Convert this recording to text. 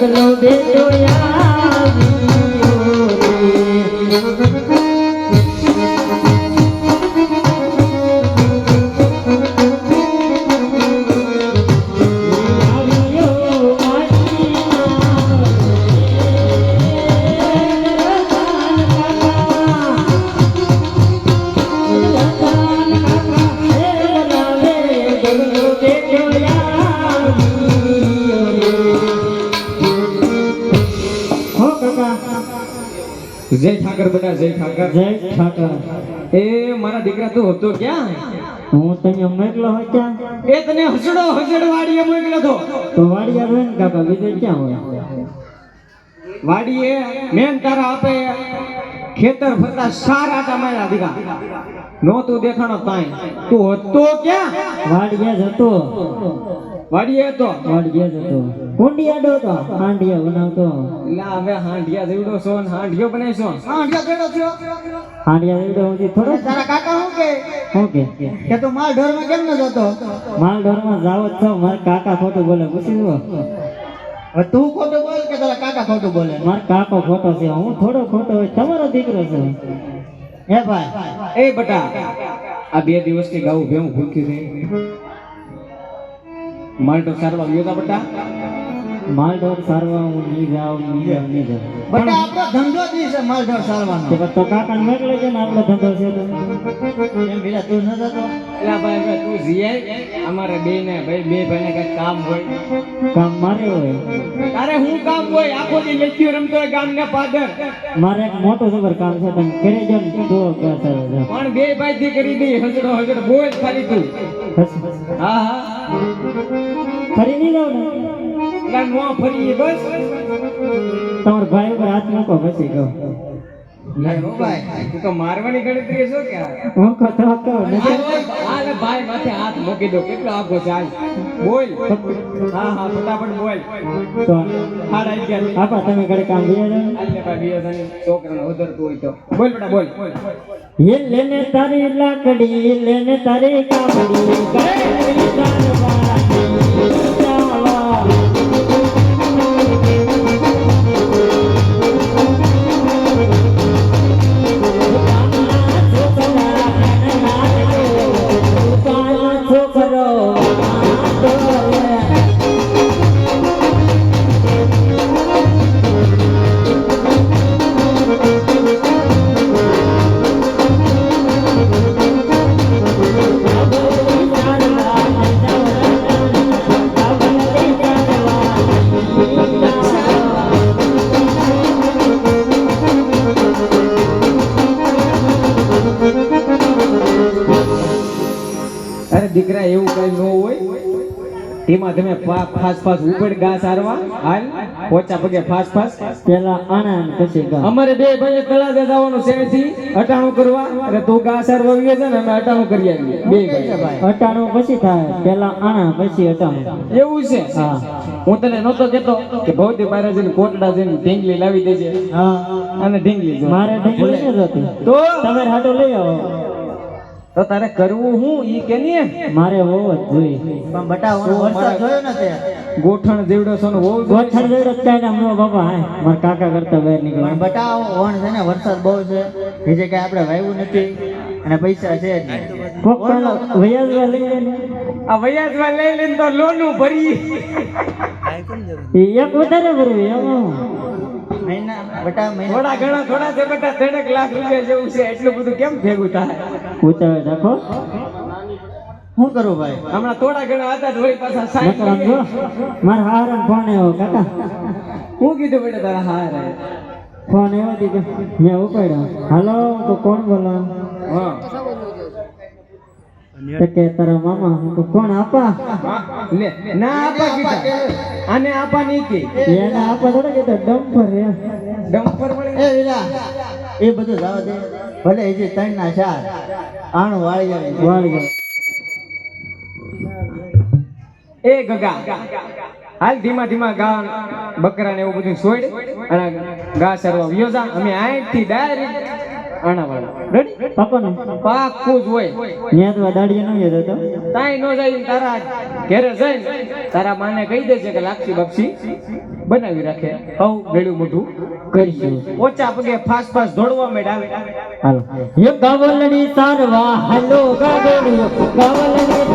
ગગલો બેટો જય ઠાકર બધા જય ઠાકર. જય ઠાકર. એ મારા દીકરા તું હતો ક્યાં? હું તને મોકલો હોય ક્યાં? એ તને હસડો હસડ વાડીએ મોકલ્યો તો તો વાડીએ બેન કાકા બીજે ક્યાં હોય? વાડીએ મેન તારા આપે ખેતર ફરતા સારા માર્યા દીકરા. નો તું દેખાણો કાંઈ. તું હતો ક્યાં? વાડિયા જતો વાડીએ હતો? જ જતો કુંડિયા ડોતો હાંડિયા બનાવતો. લા હવે હાંડિયા જેવડો છો ને હાંડિયો બનાવીશો? હાંડિયા બેડો થયો? હાંડિયા જેવડો સુધી થોડો. તારા કાકા હું કે? હું કે? કે તું માલ ઢોરમાં કેમ ન જતો? માલ ઢોરમાં જાવ છો. મારા કાકા ખોટું બોલે. પૂછી જુઓ તું ખોટું બોલ કે તારા કાકા ખોટું બોલે? મારો કાકો ખોટો છે. હું થોડો ખોટો હોય. તમારો દીકરો છે. હે ભાઈ? એ બટા, આ બે દિવસથી ગાવું ભેવું ભૂખ્યું છે. મારે તો સારવાર ગયો બટા. માલ ઢોર સારવા હું નહીં જાઉં નહીં જાઉં નહીં જાઉં બટા આપણો ધંધો જ છે માલઢોર સારવાનો. તો તો કાકાને મોકલે છે ને આપણો ધંધો છે તો. એમ બીજા તું ન જતો? એલા ભાઈ ભાઈ તું જીયાય અમારે બે ને ભાઈ બે ભાઈને કઈ કામ હોય. કામ મારે હોય. તારે હું કામ હોય? આખો દી લેખ્યું રમતો હોય ગામ ને પાદર. મારે એક મોટો સબર કામ છે તમે કરી જો તો જો. પણ બે ભાઈ થી કરી દઈ હજડો હજડો બોલ ખાલી તું. હા હા. ફરી નહીં જાવ ને નો ફરી બસ. તમારા ભાઈ ઉપર હાથ મૂકો પછી કહો. ભાઈ. તું તો મારવાની ગણતરી શું કે હું અરે ભાઈ માથે હાથ મૂકી દો. કેટલો આખો જાય. બોલ. હા હા ફટાફટ બોલ. તો હાડ આવી ગયા. આપા તમે ઘરે કામ ગયા ને આલે ભાઈ બીયો તને છોકરાને ઉધરતું હોય તો. બોલ બેટા બોલ. બોલ હે લેને તારી લાકડી લેને તારી કામડી કરે દીકરા એવું કઈ ન હોય. એમાં તમે ફાસ ફાસ ઉપડ ગા સારવા. હાલ પોચા પગે ફાસ ફાસ પેલા આણા પછી અમારે બે ભાઈ તળાજે જવાનું શહેરથી અટાણું કરવા. અને તું ગા સારવા ગયો છે ને અમે અટાણું કરી આવીએ. બે ભાઈ. અટાણું પછી થાય પેલા આણા પછી અટાણું. એવું છે? હા. હું તને નહોતો કેતો કે ભૌતિક મહારાજને કોટડા જઈને ઢીંગલી લાવી દેજે. હા. અને ઢીંગલી મારે ઢીંગલી તો? તમે હાટો લઈ આવો. તો તારે કરવું હું? ઈ કે નહીં મારે હોવ જ જોઈએ. પણ બટા ગોઠણ જેવડો છો ને બહુ ગોઠણ જોડે જ કાંઈ નામ નો બાપા હાય મારા કાકા કરતા બહાર પણ બટાવો ઓણ છે ને વરસાદ બહુ છે. એ જે કઈ આપણે વાવ્યું નથી અને પૈસા છે જ નહીં. કોક પેલો વૈયાજવા લઈ લે. આ વૈયાજમાં લઈ લઈને તો લોનું ભરી. ઈ એક વધારે ભરવું એમાં મહિના બટા થોડા ઘણા થોડા છે બેટા ત્રણેક લાખ રૂપિયા જેવું છે. એટલું બધું કેમ ભેગું થાય? ઉતાવે રાખો. શું કરું ભાઈ? હમણાં થોડા ઘણા હતા થોડી વળી પાછા મારા હારણ ફોન આવ્યો કાકા. હું કીધું બેટા તારા હાર? ફોન આવ્યો મેં ઉપાડ્યો. હાલો તો કોણ બોલો હા. કે તારા મામા હું કોણ આપા? લે ના આપા કીધા. આને આપા નહીં કે. એને આપા થોડા કે ડમ્પર હે ડમ્પર એ વિલા એ બધું જવા દે. ભલે હજી ત્રણ ના ચાર આણું વાળી જાય વાળી જાય એ ગગા હાલ ધીમા ધીમા ગા બકરા ને એવું બધું છોડ અને ગા સરવા વ્યોજા અમે અમે થી ડાયરેક્ટ રેડી પાકો પાકું જ હોય. ત્યાં તો દાડીએ ન જતો તો? તાઈ નો જાય તારા ઘેરે જઈને તારા માને કહી દેજે કે લાપસી બાક્ષી બનાવી રાખે. હવ ગળ્યું મોઢું. ઓછા પગે ફાસ ફાસ દોડવા મેળ આવે હાલો. એ ગાવલની તારવા હાલો ગાગોડિયો. ગાવલની સારવા